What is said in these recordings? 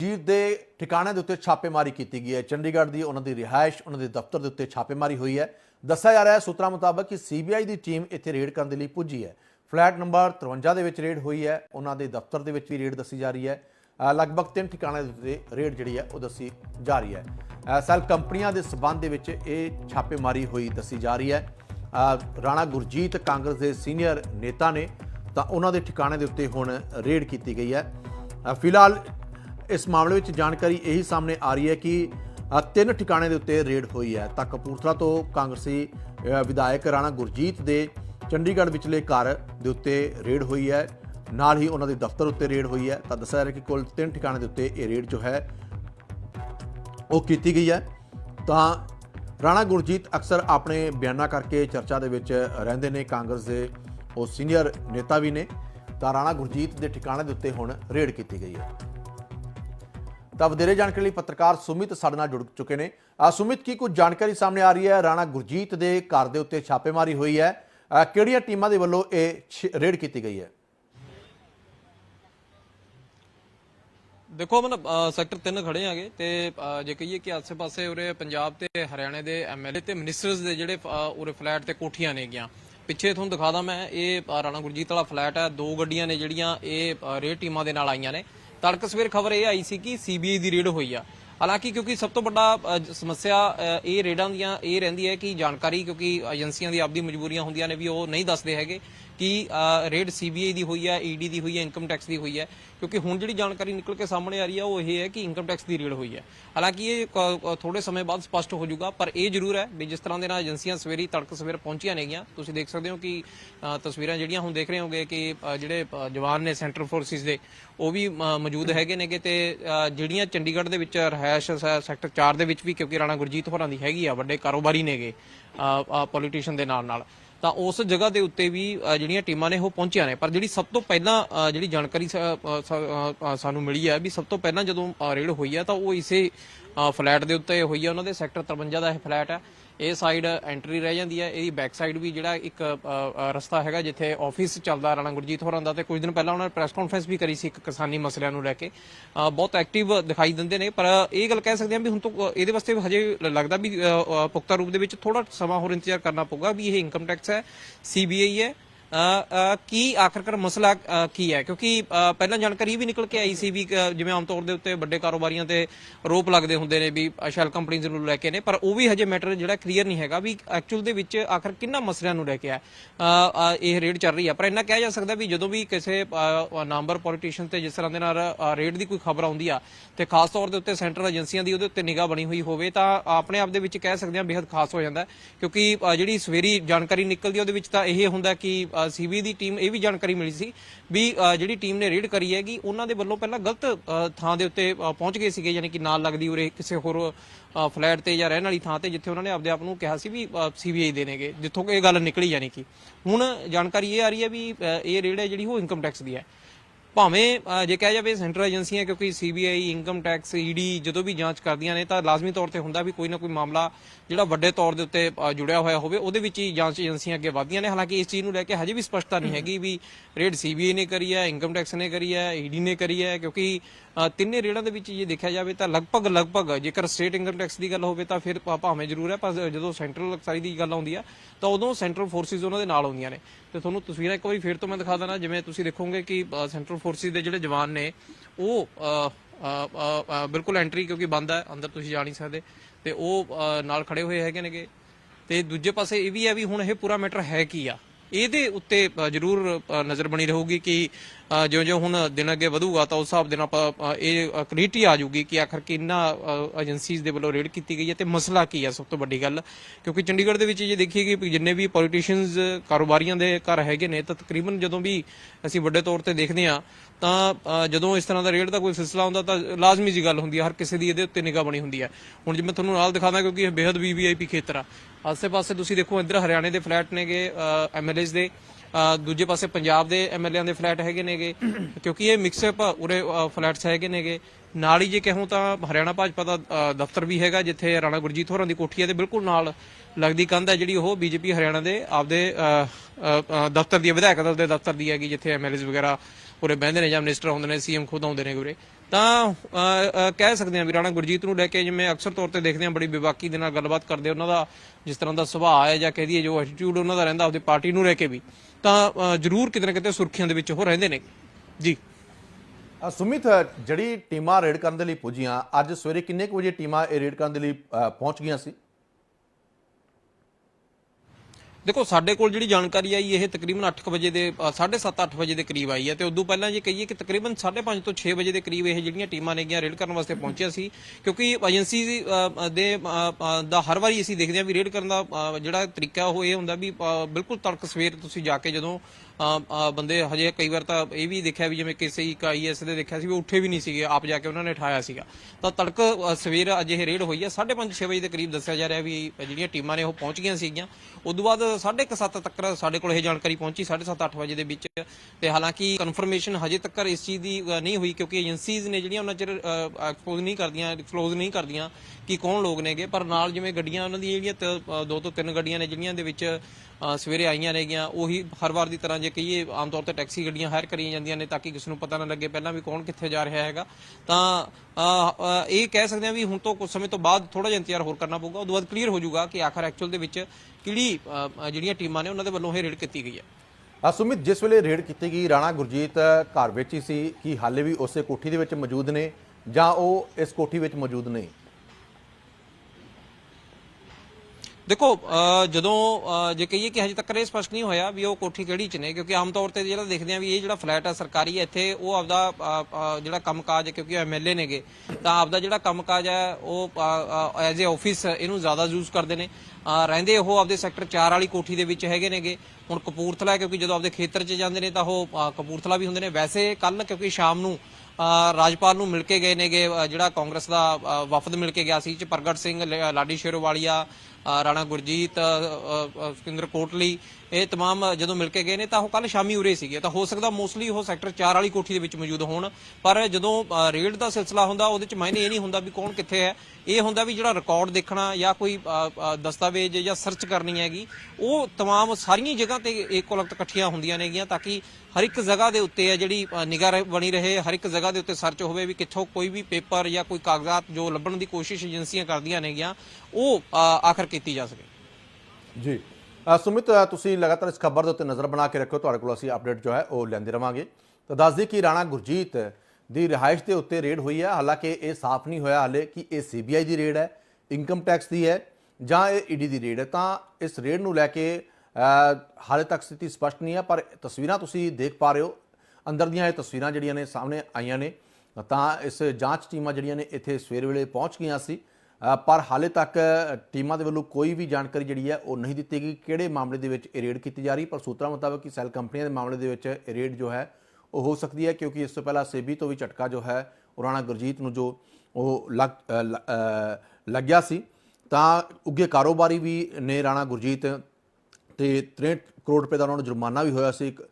ਜੀਤ ਦੇ ਠਿਕਾਣੇ ਦੇ ਉੱਤੇ ਛਾਪੇਮਾਰੀ ਕੀਤੀ ਗਈ ਹੈ। ਚੰਡੀਗੜ੍ਹ ਦੀ ਉਹਨਾਂ ਦੀ ਰਿਹਾਇਸ਼ ਉਹਨਾਂ ਦੇ ਦਫ਼ਤਰ ਦੇ ਉੱਤੇ ਛਾਪੇਮਾਰੀ ਹੋਈ ਹੈ। ਦੱਸਿਆ ਜਾ ਰਿਹਾ ਹੈ ਸੂਤਰਾਂ ਮੁਤਾਬਕ ਕਿ ਸੀਬੀਆਈ ਦੀ ਟੀਮ ਇੱਥੇ ਰੇਡ ਕਰਨ ਦੇ ਲਈ ਪੁੱਜੀ ਹੈ। ਫਲੈਟ ਨੰਬਰ 53 ਦੇ ਵਿੱਚ ਰੇਡ ਹੋਈ ਹੈ। ਉਹਨਾਂ ਦੇ ਦਫ਼ਤਰ ਦੇ ਵਿੱਚ ਵੀ ਰੇਡ ਦੱਸੀ ਜਾ ਰਹੀ ਹੈ। ਲਗਭਗ ਤਿੰਨ ਠਿਕਾਣੇ ਦੇ ਉੱਤੇ ਰੇਡ ਜਿਹੜੀ ਹੈ ਉਹ ਦੱਸੀ ਜਾ ਰਹੀ ਹੈ। ਅ, ਸੈਲ ਕੰਪਨੀਆਂ ਦੇ ਸਬੰਧ ਦੇ ਵਿੱਚ ਇਹ ਛਾਪੇਮਾਰੀ ਹੋਈ ਦੱਸੀ ਜਾ ਰਹੀ ਹੈ। ਰਾਣਾ ਗੁਰਜੀਤ ਕਾਂਗਰਸ ਦੇ ਸੀਨੀਅਰ ਨੇਤਾ ਨੇ ਤਾਂ ਉਹਨਾਂ ਦੇ ਠਿਕਾਣੇ ਦੇ ਉੱਤੇ ਹੁਣ ਰੇਡ ਕੀਤੀ ਗਈ ਹੈ। ਫਿਲਹਾਲ ਇਸ ਮਾਮਲੇ ਵਿੱਚ ਜਾਣਕਾਰੀ ਇਹੀ ਸਾਹਮਣੇ ਆ ਰਹੀ ਹੈ ਕਿ ਤਿੰਨ ਠਿਕਾਣੇ ਦੇ ਉੱਤੇ ਰੇਡ ਹੋਈ ਹੈ। ਤਾਂ ਕਪੂਰਥਲਾ ਤੋਂ ਕਾਂਗਰਸੀ ਵਿਧਾਇਕ ਰਾਣਾ ਗੁਰਜੀਤ ਦੇ ਚੰਡੀਗੜ੍ਹ ਵਿਚਲੇ ਘਰ ਦੇ ਉੱਤੇ ਰੇਡ ਹੋਈ ਹੈ। ਨਾਲ ਹੀ ਉਹਨਾਂ ਦੇ ਦਫ਼ਤਰ ਉੱਤੇ ਰੇਡ ਹੋਈ ਹੈ। ਤਾਂ ਦੱਸਿਆ ਜਾ ਰਿਹਾ ਕਿ ਕੁੱਲ ਤਿੰਨ ਠਿਕਾਣੇ ਦੇ ਉੱਤੇ ਇਹ ਰੇਡ ਜੋ ਹੈ, ਉਹ ਕੀਤੀ ਗਈ ਹੈ। ਤਾਂ ਰਾਣਾ ਗੁਰਜੀਤ ਅਕਸਰ ਆਪਣੇ ਬਿਆਨਾਂ ਕਰਕੇ ਚਰਚਾ ਦੇ ਵਿੱਚ ਰਹਿੰਦੇ ਨੇ। ਕਾਂਗਰਸ ਦੇ ਉਹ ਸੀਨੀਅਰ ਨੇਤਾ ਵੀ ਨੇ। ਤਾਂ ਰਾਣਾ ਗੁਰਜੀਤ ਦੇ ਠਿਕਾਣੇ ਦੇ ਉੱਤੇ ਹੁਣ ਰੇਡ ਕੀਤੀ ਗਈ ਹੈ। ਤਾਂ ਵਧੇਰੇ ਜਾਣਕਾਰੀ ਲਈ ਪੱਤਰਕਾਰ ਸੁਮਿਤ ਸਾਡੇ ਨਾਲ ਜੁੜ ਚੁੱਕੇ ਨੇ। ਆ ਸੁਮਿਤ ਕੀ ਕੁਝ ਜਾਣਕਾਰੀ ਸਾਹਮਣੇ ਆ ਰਹੀ ਹੈ? ਰਾਣਾ ਗੁਰਜੀਤ ਦੇ ਘਰ ਦੇ ਉੱਤੇ ਛਾਪੇਮਾਰੀ ਹੋਈ ਹੈ। ਕਿਹੜੀਆਂ ਟੀਮਾਂ ਦੇ ਵੱਲੋਂ ਇਹ ਛ- ਰੇਡ ਕੀਤੀ ਗਈ ਹੈ? ਦੇਖੋ ਮਨ ਸੈਕਟਰ 3 ਖੜੇ ਆਗੇ ਤੇ ਜੇ ਕਹੀਏ ਕਿ ਆਸੇ-ਪਾਸੇ ਉਰੇ ਪੰਜਾਬ ਤੇ ਹਰਿਆਣੇ ਦੇ ਐਮਐਲਏ ਤੇ ਮਿਨਿਸਟਰਸ ਦੇ ਜਿਹੜੇ ਉਰੇ ਫਲੈਟ ਤੇ ਕੋਠੀਆਂ ਨੇ ਗਿਆ। ਪਿੱਛੇ ਤੁਹਾਨੂੰ ਦਿਖਾਦਾ ਮੈਂ ਇਹ ਰਾਣਾ ਗੁਰਜੀਤ ਵਾਲਾ ਫਲੈਟ ਹੈ। ਦੋ ਗੱਡੀਆਂ ਨੇ ਜਿਹੜੀਆਂ ਇਹ ਅ, ਰੇਡ ਟੀਮਾਂ ਦੇ ਨਾਲ ਆਈਆਂ ਨੇ। ਤੜਕ ਸਵੇਰ ਖਬਰ ਇਹ ਆਈ ਸੀ ਕਿ ਸੀਬੀਆਈ ਦੀ ਰੇਡ ਹੋਈ ਆ। ਹਾਲਾਂਕਿ ਕਿਉਂਕਿ ਸਭ ਤੋਂ ਵੱਡਾ ਸਮੱਸਿਆ ਇਹ ਰੇਡਾਂ ਦੀਆਂ, ਇਹ ਰਹਿੰਦੀ ਹੈ ਕਿ ਜਾਣਕਾਰੀ ਕਿਉਂਕਿ ਏਜੰਸੀਆਂ ਦੀ ਆਪਦੀ ਮਜਬੂਰੀਆਂ ਹੁੰਦੀਆਂ ਨੇ ਵੀ ਉਹ ਨਹੀਂ ਦੱਸਦੇ ਹੈਗੇ। ਕਿ ਰੇਡ ਸੀਬੀਆਈ ਦੀ ਹੋਈ ਹੈ, ਈਡੀ ਦੀ ਹੋਈ ਹੈ, ਇਨਕਮ ਟੈਕਸ ਦੀ ਹੋਈ ਹੈ, ਕਿਉਂਕਿ ਹੁਣ ਜਿਹੜੀ ਜਾਣਕਾਰੀ ਨਿਕਲ ਕੇ ਸਾਹਮਣੇ ਆ ਰਹੀ ਹੈ, ਉਹ ਇਹ ਹੈ ਕਿ ਇਨਕਮ ਟੈਕਸ ਦੀ ਰੇਡ ਹੋਈ ਹੈ। ਹਾਲਾਂਕਿ ਇਹ ਥੋੜੇ ਸਮੇਂ ਬਾਅਦ ਸਪਸ਼ਟ ਹੋ ਜਾਊਗਾ, ਪਰ ਇਹ ਜ਼ਰੂਰ ਹੈ ਵੀ ਜਿਸ ਤਰ੍ਹਾਂ ਦੇ ਨਾਲ ਏਜੰਸੀਆਂ ਸਵੇਰੀ ਤੜਕ ਸਵੇਰ ਪਹੁੰਚੀਆਂ ਨੇਗੀਆਂ, ਤੁਸੀਂ ਦੇਖ ਸਕਦੇ ਹੋ ਕਿ ਤਸਵੀਰਾਂ ਜਿਹੜੀਆਂ ਹੁਣ ਦੇਖ ਰਹੇ ਹੋਗੇ ਕਿ ਜਿਹੜੇ ਜਵਾਨ ਨੇ ਸੈਂਟਰ ਫੋਰਸਿਸ ਦੇ, ਉਹ ਵੀ ਮੌਜੂਦ ਹੈਗੇ ਨੇਗੇ ਤੇ ਜਿਹੜੀਆਂ ਚੰਡੀਗੜ੍ਹ ਦੇ ਵਿੱਚ ਰਹਿائش ਸੈਕਟਰ 4 ਦੇ ਵਿੱਚ ਵੀ, ਕਿਉਂਕਿ ਰਾਣਾ ਗੁਰਜੀਤ ਹੋਰਾਂ ਦੀ ਹੈਗੀ ਆ, ਵੱਡੇ ਕਾਰੋਬਾਰੀ ਨੇਗੇ ਪੋਲੀਟੀਸ਼ੀਅਨ ਦੇ ਨਾਲ ਨਾਲ ਤਾਂ ਉਸ ਜਗ੍ਹਾ ਦੇ ਉੱਤੇ ਵੀ ਜਿਹੜੀਆਂ ਟੀਮਾਂ ਨੇ ਉਹ ਪਹੁੰਚੀਆਂ ਨੇ। ਪਰ ਜਿਹੜੀ ਸਭ ਤੋਂ ਪਹਿਲਾਂ ਜਿਹੜੀ ਜਾਣਕਾਰੀ ਸਾਨੂੰ ਮਿਲੀ ਹੈ ਵੀ ਸਭ ਤੋਂ ਪਹਿਲਾਂ ਜਦੋਂ ਅ, ਰੇਡ ਹੋਈ ਹੈ ਤਾਂ ਉਹ ਇਸੇ ਫਲੈਟ ਦੇ ਉੱਤੇ ਹੋਈ ਹੈ। ਉਹਨਾਂ ਦੇ ਸੈਕਟਰ 53 ਦਾ ਇਹ ਫਲੈਟ ਹੈ। ਇਹ ਸਾਈਡ ਐਂਟਰੀ ਰਹਿ ਜਾਂਦੀ ਹੈ। ਇਹਦੀ ਬੈਕ ਸਾਈਡ ਵੀ ਜਿਹੜਾ ਇੱਕ ਰਸਤਾ ਹੈਗਾ ਜਿੱਥੇ ਆਫਿਸ ਚੱਲਦਾ ਰਾਣਾ ਗੁਰਜੀਤ ਹੋਰਾਂ ਦਾ ਤੇ ਕੁਝ ਦਿਨ ਪਹਿਲਾਂ ਉਹਨਾਂ ਨੇ ਪ੍ਰੈਸ ਕਾਨਫਰੰਸ ਵੀ ਕਰੀ ਸੀ ਇੱਕ ਕਿਸਾਨੀ ਮਸਲਿਆਂ ਨੂੰ ਲੈ ਕੇ। ਬਹੁਤ ਐਕਟਿਵ ਦਿਖਾਈ ਦਿੰਦੇ ਨੇ ਪਰ ਇਹ ਗੱਲ ਕਹਿ ਸਕਦੇ ਹਾਂ ਵੀ ਹੁਣ ਤੋਂ ਇਹਦੇ ਵਾਸਤੇ ਹਜੇ ਲੱਗਦਾ ਵੀ ਪੁਖਤਾ ਰੂਪ ਦੇ ਵਿੱਚ ਥੋੜਾ ਸਮਾਂ ਹੋਰ ਇੰਤਜ਼ਾਰ ਕਰਨਾ ਪਊਗਾ ਵੀ ਇਹ ਇਨਕਮ ਟੈਕਸ ਹੈ ਸੀਬੀਆਈ ਹੈ ਅ, ਅ, ਕੀ ਆਖਰਕਾਰ ਮਸਲਾ ਕੀ ਹੈ? ਕਿਉਂਕਿ ਪਹਿਲਾਂ ਜਾਣਕਾਰੀ ਇਹ ਵੀ ਨਿਕਲ ਕੇ ਆਈ ਸੀ ਵੀ ਜਿਵੇਂ ਆਮ ਤੌਰ ਦੇ ਉੱਤੇ ਵੱਡੇ ਕਾਰੋਬਾਰੀਆਂ ਤੇ ਆਰੋਪ ਲੱਗਦੇ ਹੁੰਦੇ ਨੇ ਵੀ ਸ਼ੈਲ ਕੰਪਨੀਆਂ ਨੂੰ ਲੈ ਕੇ ਨੇ, ਪਰ ਉਹ ਵੀ ਹਜੇ ਮੈਟਰ ਜਿਹੜਾ ਕਲੀਅਰ ਨਹੀਂ ਹੈਗਾ ਵੀ ਐਕਚੁਅਲ ਦੇ ਵਿੱਚ ਆਖਰ ਕਿੰਨਾ ਮਸਲਿਆਂ ਨੂੰ ਲੈ ਕੇ ਆ ਇਹ ਰੇਡ ਚੱਲ ਰਹੀ ਹੈ ਪਰ ਇੰਨਾ ਕਿਹਾ ਜਾ ਸਕਦਾ ਵੀ ਜਦੋਂ ਵੀ ਕਿਸੇ ਨੰਬਰ ਪੋਲੀਟੀਸ਼ੀਅਨ ਤੇ ਜਿਸ ਤਰ੍ਹਾਂ ਦੇ ਨਾਲ ਰੇਡ ਦੀ ਕੋਈ ਖਬਰ ਆਉਂਦੀ ਆ ਤੇ ਖਾਸ ਤੌਰ ਦੇ ਉੱਤੇ ਸੈਂਟਰਲ ਏਜੰਸੀਆਂ ਦੀ ਉਹਦੇ ਉੱਤੇ ਨਿਗਾਹ ਬਣੀ ਹੋਈ ਹੋਵੇ ਤਾਂ ਆਪਣੇ ਆਪ ਦੇ ਵਿੱਚ ਕਹਿ ਸਕਦੇ ਹਾਂ ਬੇहद ਖਾਸ ਹੋ ਜਾਂਦਾ ਕਿਉਂਕਿ ਜਿਹੜੀ ਸਵੇਰੀ ਜਾਣਕਾਰੀ ਨਿਕਲਦੀ ਹੈ ਉਹਦੇ ਵਿੱਚ ਤਾਂ ਇਹ ਹੁੰਦਾ ਕਿ ਸੀਬੀ ਦੀ ਟੀਮ ਇਹ ਵੀ ਜਾਣਕਾਰੀ ਮਿਲੀ ਸੀ ਵੀ ਜਿਹੜੀ ਟੀਮ ਨੇ ਰੇਡ ਕਰੀ ਹੈਗੀ, ਉਹਨਾਂ ਦੇ ਵੱਲੋਂ ਪਹਿਲਾਂ ਗਲਤ ਥਾਂ ਦੇ ਉੱਤੇ ਪਹੁੰਚ ਗਏ ਸੀਗੇ, ਯਾਨੀ ਕਿ ਨਾਲ ਲੱਗਦੀ ਉਰੇ ਕਿਸੇ ਹੋਰ ਫਲੈਟ ਤੇ ਜਾਂ ਰਹਿਣ ਵਾਲੀ ਥਾਂ ਤੇ, ਜਿੱਥੇ ਉਹਨਾਂ ਨੇ ਆਪਦੇ ਆਪ ਨੂੰ ਕਿਹਾ ਸੀ ਵੀ ਸੀਬੀਆਈ ਦੇ ਨੇਗੇ, ਜਿੱਥੋਂ ਇਹ ਗੱਲ ਨਿਕਲੀ ਯਾਨੀ ਕਿ। ਹੁਣ ਜਾਣਕਾਰੀ ਇਹ ਆ ਰਹੀ ਹੈ ਵੀ ਇਹ ਰੇਡ ਹੈ ਜਿਹੜੀ ਉਹ ਇਨਕਮ ਟੈਕਸ ਦੀ ਹੈ। ਭਾਵੇਂ ਜੇ ਕਿਹਾ ਜਾਵੇ ਸੈਂਟਰਲ ਏਜੰਸੀਆਂ ਕਿਉਂਕਿ ਸੀਬੀਆਈ ਇਨਕਮ ਟੈਕਸ ਈਡੀ ਜਦੋਂ ਵੀ ਜਾਂਚ ਕਰਦੀਆਂ ਨੇ, ਤਾਂ ਲਾਜ਼ਮੀ ਤੌਰ ਤੇ ਹੁੰਦਾ ਵੀ ਕੋਈ ਨਾ ਕੋਈ ਮਾਮਲਾ ਜਿਹੜਾ ਵੱਡੇ ਤੌਰ ਦੇ ਉੱਤੇ ਜੁੜਿਆ ਹੋਇਆ ਹੋਵੇ, ਉਹਦੇ ਵਿੱਚ ਹੀ ਜਾਂਚ ਏਜੰਸੀਆਂ ਅੱਗੇ ਵਧਦੀਆਂ ਨੇ। ਹਾਲਾਂਕਿ ਇਸ ਚੀਜ਼ ਨੂੰ ਲੈ ਕੇ ਹਜੇ ਵੀ ਸਪਸ਼ਟਤਾ ਨਹੀਂ ਹੈਗੀ ਵੀ ਰੇਡ ਸੀਬੀਆਈ ਨੇ ਕਰੀ ਹੈ ਇਨਕਮ ਟੈਕਸ ਨੇ ਕਰੀ ਹੈ ਈਡੀ ਨੇ ਕਰੀ ਹੈ, ਕਿਉਂਕਿ ਤਿੰਨੇ ਰੇਡਾਂ ਦੇ ਵਿੱਚ ਜੇ ਦੇਖਿਆ ਜਾਵੇ ਤਾਂ ਲਗਭਗ ਲਗਭਗ ਜੇਕਰ ਸਟੇਟ ਇਨਕਮ ਟੈਕਸ ਦੀ ਗੱਲ ਹੋਵੇ ਤਾਂ ਫਿਰ ਭਾਵੇਂ ਜ਼ਰੂਰ ਹੈ, ਪਰ ਜਦੋਂ ਸੈਂਟਰਲ ਸਾਰੀ ਦੀ ਗੱਲ ਆਉਂਦੀ ਆ ਤਾਂ ਉਦੋਂ ਸੈਂਟਰਲ ਫੋਰਸਿਸ ਉਹਨਾਂ ਦੇ ਨਾਲ ਆਉਂਦੀਆਂ ਨੇ। ਤੇ ਤੁਹਾਨੂੰ ਤਸਵੀਰਾਂ ਇੱਕ ਵਾਰੀ ਫੇਰ ਤੋਂ ਮੈਂ ਦਿਖਾ ਦੇਣਾ ਜਿਵੇਂ ਤੁਸੀਂ ਦੇਖੋਗੇ ਕਿ ਸੈਂਟਰਲ ਫੋਰਸਿਸ ਦੇ ਜਿਹੜੇ ਜਵਾਨ ਨੇ, ਉਹ ਬਿਲਕੁਲ ਐਂਟਰੀ ਕਿਉਂਕਿ ਬੰਦ ਹੈ, ਅੰਦਰ ਤੁਸੀਂ ਜਾ ਨਹੀਂ ਸਕਦੇ। ਤੇ ਉਹ ਨਾਲ ਖੜੇ ਹੋਏ ਹੈਗੇ ਨੇਗੇ। ਤੇ ਦੂਜੇ ਪਾਸੇ ਇਹ ਵੀ ਹੈ ਵੀ ਹੁਣ ਇਹ ਪੂਰਾ ਮੈਟਰ ਹੈ ਕੀ ਆ? ਇਹਦੇ ਉੱਤੇ ਜ਼ਰੂਰ ਨਜ਼ਰ ਬਣੀ ਰਹੂਗੀ ਕਿ ਜਿਉਂ ਜਿਉਂ ਹੁਣ ਦਿਨ ਅੱਗੇ ਵਧੂਗਾ ਤਾਂ ਉਸ ਹਿਸਾਬ ਦੇ ਨਾਲ ਇਹ ਕਲੀਅਰਟੀ ਆ ਜਾਊਗੀ ਕਿ ਆਖਰ ਕਿੰਨਾ ਏਜੰਸੀਜ਼ ਦੇ ਵੱਲੋਂ ਰੇਡ ਕੀਤੀ ਗਈ ਹੈ ਤੇ ਮਸਲਾ ਕੀ ਹੈ ਸਭ ਤੋਂ ਵੱਡੀ ਗੱਲ। ਕਿਉਂਕਿ ਚੰਡੀਗੜ੍ਹ ਦੇ ਵਿੱਚ ਜੇ ਦੇਖੀਏ ਕਿ ਜਿੰਨੇ ਵੀ ਪੋਲੀਟੀਸ਼ੀਅਨਸ ਕਾਰੋਬਾਰੀਆਂ ਦੇ ਘਰ ਹੈਗੇ ਨੇ ਤਾਂ ਤਕਰੀਬਨ ਜਦੋਂ ਵੀ ਅਸੀਂ ਵੱਡੇ ਤੌਰ ਤੇ ਦੇਖਦੇ ਆ ਤਾਂ ਜਦੋਂ ਇਸ ਤਰ੍ਹਾਂ ਦਾ ਰੇਡ ਦਾ ਕੋਈ ਸਿਲਸਿਲਾ ਹੁੰਦਾ ਤਾਂ ਲਾਜ਼ਮੀ ਜੀ ਗੱਲ ਹੁੰਦੀ ਹੈ ਹਰ ਕਿਸੇ ਦੀ ਇਹਦੇ ਉੱਤੇ ਨਿਗਾਹ ਬਣੀ ਹੁੰਦੀ ਹੈ। ਹੁਣ ਜਿਵੇਂ ਮੈਂ ਤੁਹਾਨੂੰ ਨਾਲ ਦਿਖਾਦਾ ਕਿਉਂਕਿ ਇਹ ਬੇहद ਵੀਵੀਆਈਪੀ ਖੇਤਰ ਆ। ਆਸੇ-ਪਾਸੇ ਤੁਸੀਂ ਦੇਖੋ ਇੱਧਰ ਹਰਿਆਣੇ ਦੇ ਫਲੈਟ ਨੇਗੇ ਐਮਐਲਏਸ ਦੇ। ਅ, ਦੂਜੇ ਪਾਸੇ ਪੰਜਾਬ ਦੇ ਐਮਐਲਏਆਂ ਦੇ ਫਲੈਟ ਹੈਗੇ ਨੇਗੇ। ਕਿਉਂਕਿ ਇਹ ਮਿਕਸਅਪ ਉਰੇ ਫਲੈਟਸ ਹੈਗੇ ਨੇਗੇ। ਨਾਲ ਹੀ ਜੇ ਕਹੂੰ ਤਾਂ ਹਰਿਆਣਾ ਭਾਜਪਾ ਦਾ ਦਫ਼ਤਰ ਵੀ ਹੈਗਾ ਜਿੱਥੇ ਰਾਣਾ ਗੁਰਜੀਤ ਹੋਰਾਂ ਦੀ ਕੋਠੀ ਹੈ ਤੇ ਬਿਲਕੁਲ ਨਾਲ ਲੱਗਦੀ ਕੰਧ ਹੈ ਜਿਹੜੀ ਉਹ ਬੀਜੇਪੀ ਹਰਿਆਣਾ ਦੇ ਆਪਦੇ ਦਫ਼ਤਰ ਦੀ ਹੈ, ਵਿਧਾਇਕ ਦਲ ਦੇ ਦਫ਼ਤਰ ਦੀ ਹੈਗੀ ਜਿੱਥੇ ਐਮਐਲਏਸ ਵਗੈਰਾ ਉਰੇ ਬਹਿੰਦੇ ਨੇ ਜਾਂ ਮਿਨਿਸਟਰ ਹੁੰਦੇ ਨੇ ਸੀਐਮ ਖੁਦ ਆਉਂਦੇ ਨੇ ਉਰੇ। ਤਾਂ ਕਹਿ ਸਕਦੇ ਹਾਂ ਵੀ ਰਾਣਾ ਗੁਰਜੀਤ ਨੂੰ ਲੈ ਕੇ ਜਿਵੇਂ ਅਕਸਰ ਤੌਰ ਤੇ ਦੇਖਦੇ ਹਾਂ ਬੜੀ ਬੇਬਾਕੀ ਦੇ ਨਾਲ ਗੱਲਬਾਤ ਕਰਦੇ ਉਹਨਾਂ ਦਾ ਜਿਸ ਤਰ੍ਹਾਂ ਦਾ ਸੁਭਾਅ ਹੈ ਜਾਂ ਕਹਿ ਦਈਏ ਜੋ ਐਟੀਟਿਊਡ ਉਹਨਾਂ ਦਾ ਰਹਿੰਦਾ ਆਪਣੀ ਪਾਰਟੀ ਨੂੰ ਲੈ ਕੇ ਵੀ, ਤਾਂ ਜ਼ਰੂਰ ਕਿਤੇ ਨਾ ਕਿਤੇ ਸੁਰਖੀਆਂ ਦੇ ਵਿੱਚ ਉਹ ਰਹਿੰਦੇ ਨੇ। ਜੀ। ਸੁਮਿਤ, ਜਿਹੜੀ ਟੀਮਾਂ ਰੇਡ ਕਰਨ ਦੇ ਲਈ ਪੁੱਜੀਆਂ, ਅੱਜ ਸਵੇਰੇ ਕਿੰਨੇ ਕੁ ਵਜੇ ਟੀਮਾਂ ਇਹ ਰੇਡ ਕਰਨ ਦੇ ਲਈ ਪਹੁੰਚ ਗਈਆਂ ਸੀ? ਦੇਖੋ, ਸਾਡੇ ਕੋਲ ਜਿਹੜੀ ਜਾਣਕਾਰੀ ਆਈ, ਇਹ ਤਕਰੀਬਨ 8 ਵਜੇ ਦੇ 7:30 8 ਵਜੇ ਦੇ ਕਰੀਬ ਆਈ ਹੈ ਤੇ ਉਦੋਂ ਪਹਿਲਾਂ ਜੇ ਕਹੀਏ ਕਿ ਤਕਰੀਬਨ 5:30 ਤੋਂ 6 ਵਜੇ ਦੇ ਕਰੀਬ ਇਹ ਜਿਹੜੀਆਂ ਟੀਮਾਂ ਨੇਗੀਆਂ ਰੇਡ ਕਰਨ ਵਾਸਤੇ ਪਹੁੰਚਿਆ ਸੀ, ਕਿਉਂਕਿ ਏਜੰਸੀ ਦੇ ਦਾ ਹਰ ਵਾਰੀ ਅਸੀਂ ਦੇਖਦੇ ਹਾਂ ਵੀ ਰੇਡ ਕਰਨ ਦਾ ਜਿਹੜਾ ਤਰੀਕਾ ਉਹ ਇਹ ਹੁੰਦਾ ਵੀ ਬਿਲਕੁਲ ਤੜਕ ਸਵੇਰ ਤੁਸੀਂ ਜਾ ਕੇ ਜਦੋਂ ਬੰਦੇ ਹਜੇ ਕਈ ਵਾਰ ਤਾਂ ਇਹ ਵੀ ਦੇਖਿਆ ਵੀ ਜਿਵੇਂ ਕਿਸੇ ਇੱਕ ਆਈਐਸ ਦੇ ਦੇਖਿਆ ਸੀ ਵੀ ਉੱਠੇ ਵੀ ਨਹੀਂ ਸੀਗੇ, ਆਪ ਜਾ ਕੇ ਉਹਨਾਂ ਨੇ ਉਠਾਇਆ ਸੀਗਾ। ਤਾਂ ਤੜਕ ਸਵੇਰ ਅੱਜ ਇਹ ਰੇਡ ਹੋਈ ਹੈ 5:30 6 ਵਜੇ ਦੇ ਕਰੀਬ ਦੱਸਿਆ ਜਾ ਰਿਹਾ ਵੀ ਜਿਹੜੀਆਂ ਟੀਮਾਂ ਨੇ ਉਹ ਪਹੁੰਚ ਗਈਆਂ ਸੀਗੀਆਂ। ਉਦੋਂ ਬਾਅਦ 7:30 ਤੱਕ ਸਾਡੇ ਕੋਲ ਇਹ ਜਾਣਕਾਰੀ ਪਹੁੰਚੀ 7:30 8 ਵਜੇ ਦੇ ਵਿੱਚ। ਤੇ ਹਾਲਾਂਕਿ ਕਨਫਰਮੇਸ਼ਨ ਹਜੇ ਤੱਕ ਇਸ ਚੀਜ਼ ਦੀ ਨਹੀਂ ਹੋਈ ਕਿਉਂਕਿ ਏਜੰਸੀਜ਼ ਨੇ ਜਿਹੜੀਆਂ ਉਹਨਾਂ ਚਿਰ ਐਕਸਪੋਜ਼ ਨਹੀਂ ਕਰਦੀਆਂ ਐਕਸਪਲੋਜ਼ ਨਹੀਂ ਕਰਦੀਆਂ ਕਿ ਕੌਣ ਲੋਕ ਨੇਗੇ। ਪਰ ਨਾਲ ਜਿਵੇਂ ਗੱਡੀਆਂ ਉਹਨਾਂ ਦੀਆਂ ਜਿਹੜੀਆਂ ਦੋ ਤੋਂ ਤਿੰਨ ਗੱਡੀਆਂ ਨੇ ਜਿਹੜੀਆਂ ਦੇ ਵਿੱਚ ਸਵੇਰੇ ਆਈਆਂ ਨੇਗੀਆਂ, ਉਹੀ ਹਰ ਵਾਰ ਦੀ ਤਰ੍ਹਾਂ ਜੇ ਕਹੀਏ, ਆਮ ਤੌਰ ਤੇ ਟੈਕਸੀ ਗੱਡੀਆਂ ਹਾਇਰ ਕਰੀਆਂ ਜਾਂਦੀਆਂ ਨੇ ਤਾਂ ਕਿ ਕਿਸੇ ਨੂੰ ਪਤਾ ਨਾ ਲੱਗੇ ਪਹਿਲਾਂ ਵੀ ਕੌਣ ਕਿੱਥੇ ਜਾ ਰਿਹਾ ਹੈਗਾ। ਤਾਂ ਇਹ ਕਹਿ ਸਕਦੇ ਹਾਂ ਵੀ ਹੁਣ ਤੋਂ ਕੁਝ ਸਮੇਂ ਤੋਂ ਬਾਅਦ ਥੋੜਾ ਜਿਹਾ ਇੰਤਜ਼ਾਰ ਹੋਰ ਕਰਨਾ ਪਊਗਾ। ਉਦੋਂ ਬਾਅਦ ਕਲੀਅਰ ਹੋ ਜਾਊਗਾ ਕਿ ਆਖਰ ਐਕਚੁਅਲ ਦੇ ਵਿੱਚ ਕਿਹੜੀ ਜਿਹੜੀਆਂ ਟੀਮਾਂ ਨੇ ਉਹਨਾਂ ਦੇ ਵੱਲੋਂ ਇਹ ਰੇਡ ਕੀਤੀ ਗਈ ਹੈ। ਸੁਮਿਤ, ਜਿਸ ਵੇਲੇ ਰੇਡ ਕੀਤੀ ਗਈ, ਰਾਣਾ ਗੁਰਜੀਤ ਘਰ ਵਿੱਚ ਹੀ ਸੀ ਕਿ ਹਾਲੇ ਵੀ ਉਸੇ ਕੋਠੀ ਦੇ ਵਿੱਚ ਮੌਜੂਦ ਨੇ ਜਾਂ ਉਹ ਇਸ ਕੋਠੀ ਵਿੱਚ ਮੌਜੂਦ ਨਹੀਂ ਦੇਖੋ ਜਦੋਂ ਜੇ ਕਹੀਏ ਕਿ ਹਜੇ ਤੱਕ ਇਹ ਸਪਸ਼ਟ ਨਹੀਂ ਹੋਇਆ ਵੀ ਉਹ ਕੋਠੀ ਕਿਹੜੀ ਚ ਨੇ, ਕਿਉਂਕਿ ਆਮ ਤੌਰ ਤੇ ਜਿਹੜਾ ਦੇਖਦੇ ਆ ਵੀ ਇਹ ਜਿਹੜਾ ਫਲੈਟ ਹੈ ਸਰਕਾਰੀ ਹੈ ਇੱਥੇ ਉਹ ਆਪਦਾ ਜਿਹੜਾ ਕੰਮਕਾਜ ਹੈ ਕਿਉਂਕਿ ਐਮਐਲਏ ਨੇਗੇ, ਤਾਂ ਆਪਦਾ ਜਿਹੜਾ ਕੰਮਕਾਜ ਹੈ, ਉਹ ਐਜ਼ ਅ ਆਫਿਸ ਇਹਨੂੰ ਜ਼ਿਆਦਾ ਯੂਜ਼ ਕਰਦੇ ਨੇ। ਰਹਿੰਦੇ ਉਹ ਆਪਦੇ ਸੈਕਟਰ 4 ਵਾਲੀ ਕੋਠੀ ਦੇ ਵਿੱਚ ਹੈਗੇ ਨੇਗੇ। ਹੁਣ ਕਪੂਰਥਲਾ ਕਿਉਂਕਿ ਜਦੋਂ ਆਪਦੇ ਖੇਤਰ 'ਚ ਜਾਂਦੇ ਨੇ, ਤਾਂ ਉਹ ਕਪੂਰਥਲਾ ਵੀ ਹੁੰਦੇ ਨੇ। ਵੈਸੇ ਕੱਲ ਕਿਉਂਕਿ ਸ਼ਾਮ ਨੂੰ ਰਾਜਪਾਲ ਨੂੰ ਮਿਲ ਕੇ ਗਏ ਨੇਗੇ ਜਿਹੜਾ ਕਾਂਗਰਸ ਦਾ ਵਫਦ ਮਿਲ ਕੇ ਗਿਆ ਸੀ, ਚ ਪ੍ਰਗਟ ਸਿੰਘ ਲਾਡੀ ਸ਼ੇਰੋਵਾਲੀਆ ਰਾਣਾ ਗੁਰਜੀਤ ਅ, ਅ, ਅ, ਸੁਖਿੰਦਰ ਕੋਟਲੀ ਇਹ तमाम ਜਦੋਂ ਮਿਲ ਕੇ ਗਏ ਨੇ ਤਾਂ ਉਹ ਕੱਲ ਸ਼ਾਮੀ ਉਰੇ ਸੀਗੇ ਤਾਂ ਹੋ ਸਕਦਾ ਮੋਸਟਲੀ ਉਹ ਸੈਕਟਰ 4 ਵਾਲੀ ਕੋਠੀ ਦੇ ਵਿੱਚ ਮੌਜੂਦ ਹੋਣ ਪਰ ਜਦੋਂ ਅ, ਰੇਡ ਦਾ ਸਿਲਸਿਲਾ ਹੁੰਦਾ ਉਹਦੇ ਚ ਮਾਇਨੇ ਇਹ ਨਹੀਂ ਹੁੰਦਾ ਵੀ ਕੌਣ ਕਿੱਥੇ ਹੈ ਇਹ ਹੁੰਦਾ ਵੀ ਜਿਹੜਾ ਰਿਕਾਰਡ ਦੇਖਣਾ ਜਾਂ ਕੋਈ ਅ, ਅ, ਦਸਤਾਵੇਜ਼ ਜਾਂ ਸਰਚ ਕਰਨੀ ਹੈਗੀ ਉਹ तमाम ਸਾਰੀਆਂ ਜਗ੍ਹਾ ਤੇ ਇੱਕੋ ਲਗਤ ਇਕੱਠੀਆਂ ਹੁੰਦੀਆਂ ਨੇਗੀਆਂ ਤਾਂ ਕਿ ਹਰ ਇੱਕ ਜਗ੍ਹਾ ਦੇ ਉੱਤੇ ਹੈ ਜਿਹੜੀ ਨਿਗਾਹ ਬਣੀ ਰਹੇ ਹਰ ਇੱਕ ਜਗ੍ਹਾ ਦੇ ਉੱਤੇ ਸਰਚ ਹੋਵੇ ਵੀ ਕਿੱਥੋਂ ਕੋਈ ਵੀ ਪੇਪਰ ਜਾਂ ਕੋਈ ਕਾਗਜ਼ਾਤ ਜੋ ਲੱਭਣ ਦੀ ਕੋਸ਼ਿਸ਼ ਏਜੰਸੀਆਂ ਕਰਦੀਆਂ ਨੇਗੀਆਂ ਉਹ ਅ, ਆਖਰ ਕੀਤੀ ਜਾ ਸਕੇ। ਜੀ। ਸੁਮਿਤ ਤੁਸੀਂ ਲਗਾਤਾਰ ਇਸ ਖਬਰ ਦੇ ਉੱਤੇ ਨਜ਼ਰ ਬਣਾ ਕੇ ਰੱਖੋ ਤੁਹਾਡੇ ਕੋਲ ਅਸੀਂ ਅਪਡੇਟ ਜੋ ਹੈ ਉਹ ਲੈਂਦੇ ਰਵਾਂਗੇ। ਤਾਂ ਦੱਸ ਦਈਏ ਕਿ ਰਾਣਾ ਗੁਰਜੀਤ ਦੀ ਰਿਹਾਇਸ਼ ਦੇ ਉੱਤੇ ਰੇਡ ਹੋਈ ਹੈ। ਹਾਲਾਂਕਿ ਇਹ ਸਾਫ਼ ਨਹੀਂ ਹੋਇਆ ਹਾਲੇ ਕਿ ਇਹ ਸੀਬੀਆਈ ਦੀ ਰੇਡ ਹੈ ਇਨਕਮ ਟੈਕਸ ਦੀ ਹੈ ਜਾਂ ਇਹ ਈਡੀ ਦੀ ਰੇਡ ਹੈ। ਤਾਂ ਇਸ ਰੇਡ ਨੂੰ ਲੈ ਕੇ ਹਾਲੇ ਤੱਕ ਸਥਿਤੀ ਸਪਸ਼ਟ ਨਹੀਂ ਹੈ, ਪਰ ਤਸਵੀਰਾਂ ਤੁਸੀਂ ਦੇਖ ਪਾ ਰਹੇ ਹੋ। ਅੰਦਰ ਦੀਆਂ ਇਹ ਤਸਵੀਰਾਂ ਜਿਹੜੀਆਂ ਨੇ ਸਾਹਮਣੇ ਆਈਆਂ ਨੇ, ਤਾਂ ਇਸ ਜਾਂਚ ਟੀਮਾਂ ਜਿਹੜੀਆਂ ਨੇ ਇੱਥੇ ਸਵੇਰ ਵੇਲੇ ਪਹੁੰਚ ਗਈਆਂ ਸੀ। ਪਰ ਹਾਲੇ ਤੱਕ ਟੀਮਾਂ ਦੇ ਵੱਲੋਂ ਕੋਈ ਵੀ ਜਾਣਕਾਰੀ ਜਿਹੜੀ ਹੈ ਉਹ ਨਹੀਂ ਦਿੱਤੀ ਗਈ। ਕਿਹੜੇ ਮਾਮਲੇ ਦੇ ਵਿੱਚ ਇਹ ਰੇਡ ਕੀਤੀ ਜਾ ਰਹੀ ਪਰ ਸੂਤਰਾਂ ਮੁਤਾਬਕ ਕਿ ਸੈਲ ਕੰਪਨੀਆਂ ਦੇ ਮਾਮਲੇ ਦੇ ਵਿੱਚ ਇਹ ਰੇਡ ਜੋ ਹੈ ਉਹ ਹੋ ਸਕਦੀ ਹੈ ਕਿਉਂਕਿ ਇਸ ਤੋਂ ਪਹਿਲਾਂ ਸੇਬੀ ਤੋਂ ਵੀ ਝਟਕਾ ਜੋ ਹੈ ਉਹ ਰਾਣਾ ਗੁਰਜੀਤ ਨੂੰ ਜੋ ਉਹ ਲੱਗ ਲੱਗਿਆ ਸੀ। ਤਾਂ ਉੱਗੇ ਕਾਰੋਬਾਰੀ ਵੀ ਨੇ ਰਾਣਾ ਗੁਰਜੀਤ ਤੇ 63 ਕਰੋੜ ਰੁਪਏ ਦਾ ਉਹਨਾਂ ਨੂੰ ਜੁਰਮਾਨਾ ਵੀ ਹੋਇਆ ਸੀ। ਇੱਕ,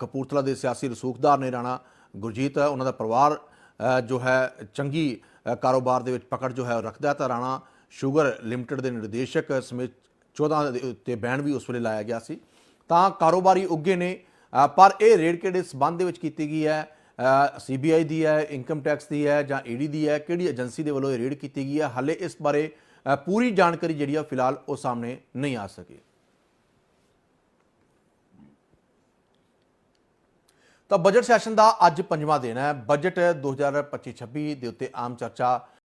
ਕਪੂਰਥਲਾ ਦੇ ਸਿਆਸੀ ਰਸੂਖਦਾਰ ਨੇ ਰਾਣਾ ਗੁਰਜੀਤ ਉਹਨਾਂ ਦਾ ਪਰਿਵਾਰ ਜੋ ਹੈ ਚੰਗੀ ਕਾਰੋਬਾਰ ਦੇ ਵਿੱਚ ਪਕੜ ਜੋ ਹੈ ਉਹ ਰੱਖਦਾ ਤਾਂ ਰਾਣਾ ਸ਼ੂਗਰ ਲਿਮਟਿਡ ਦੇ ਨਿਰਦੇਸ਼ਕ ਸਮੇਤ 14 ਦੇ ਉੱਤੇ ਬੈਨ ਵੀ ਉਸ ਵੇਲੇ ਲਾਇਆ ਗਿਆ ਸੀ। ਤਾਂ ਕਾਰੋਬਾਰੀ ਉੱਗੇ ਨੇ। ਪਰ ਇਹ ਰੇਡ ਕਿਹੜੇ ਸਬੰਧ ਦੇ ਵਿੱਚ ਕੀਤੀ ਗਈ ਹੈ? ਸੀਬੀਆਈ ਦੀ ਹੈ, ਇਨਕਮ ਟੈਕਸ ਦੀ ਹੈ ਜਾਂ ਈਡੀ ਦੀ ਹੈ? ਕਿਹੜੀ ਏਜੰਸੀ ਦੇ ਵੱਲੋਂ ਇਹ ਰੇਡ ਕੀਤੀ ਗਈ ਹੈ? ਹਾਲੇ ਇਸ ਬਾਰੇ ਪੂਰੀ ਜਾਣਕਾਰੀ ਜਿਹੜੀ ਆ ਫਿਲਹਾਲ ਉਹ ਸਾਹਮਣੇ ਨਹੀਂ ਆ ਸਕੀ। ਤਾਂ ਬਜਟ ਸੈਸ਼ਨ ਦਾ ਅੱਜ ਪੰਜਵਾਂ ਦਿਨ ਹੈ। ਬਜਟ 2025-26 ਦੇ ਉੱਤੇ ਆਮ ਚਰਚਾ